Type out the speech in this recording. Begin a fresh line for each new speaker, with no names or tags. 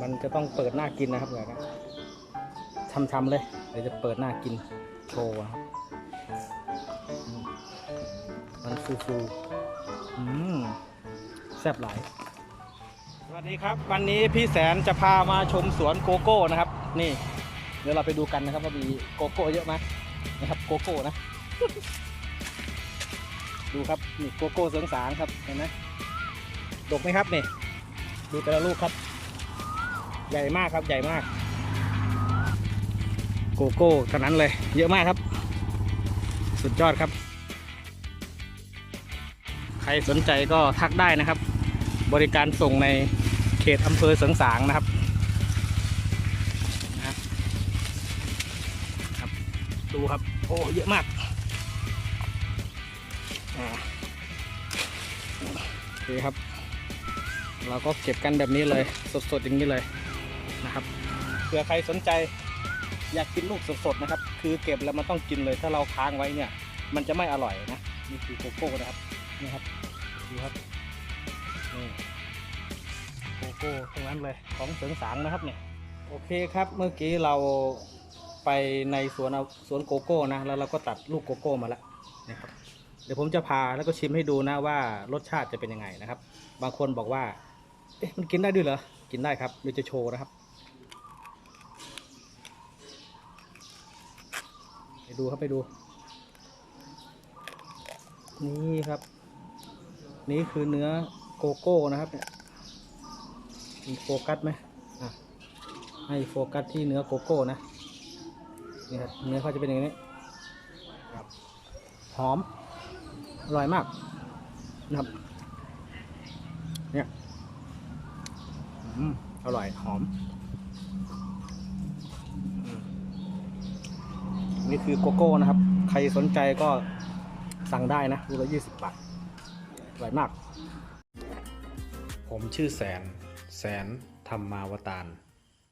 มันจะต้องเปิดหน้ากินนะครับแบบนี้ช้ำๆเลยเดี๋ยวจะเปิดหน้ากินโชว์ครับมันฟูๆอืมแซ่บหลาย สวัสดีครับ วันนี้พี่แสนจะพามาชมสวนโกโก้นะครับ นี่ เดี๋ยวเราไปดูกันนะครับว่ามีโกโก้เยอะไหมนะครับโกโก้นะ ดูครับนี่โกโก้เสริงสางครับเห็นไหมดกไหมครับนี่ ดูแต่ละลูกครับ ใหญ่มากครับใหญ่มาก โกโก้เท่านั้นเลยเยอะมากครับ สุดยอดครับ ใครสนใจก็ทักได้นะครับ บริการส่งในเขตอำเภอเสงสางนะครับนะครับดูครับโอ้เยอะมากอ่าโอเคครับ เราก็เก็บกันแบบนี้เลย สดๆอย่างนี้เลย นะครับเผื่อใครสนใจอยากกินลูกสดๆนะครับ คือเก็บแล้วมันต้องกินเลยถ้าเราค้างไว้เนี่ย มันจะไม่อร่อยนะนี่คือโกโก้นะครับนี่ครับดูครับนี่โกโก้ตรงนั้นเลยของเสริงสางนะครับเนี่ยโอเคครับเมื่อกี้เราไปในสวนเอาสวนโกโก้นะแล้วเราก็ตัดลูกโกโก้มาแล้วนะครับเดี๋ยวผมจะพาแล้วก็ชิมให้ดูนะว่ารสชาติจะเป็นยังไงนะครับ บางคนบอกว่าเอ๊ะมันกินได้ด้วยเหรอกินได้ครับเดี๋ยวจะโชว์นะครับไป ดูครับไปดู นี่ครับ นี่คือเนื้อโกโก้นะครับเนี่ยมีโฟกัสไหมอะให้โฟกัสที่เนื้อโกโก้นะนี่ครับเนื้อเขาจะเป็นอย่างนี้ครับหอมอร่อยมากนะครับเนี่ยอืมอร่อยหอมอืม นี่คือโกโก้นะครับ ใครสนใจก็สั่งได้นะรูละยี่สิบบาทอร่อยมาก
ผมชื่อแสน แสนธรรมาวตาร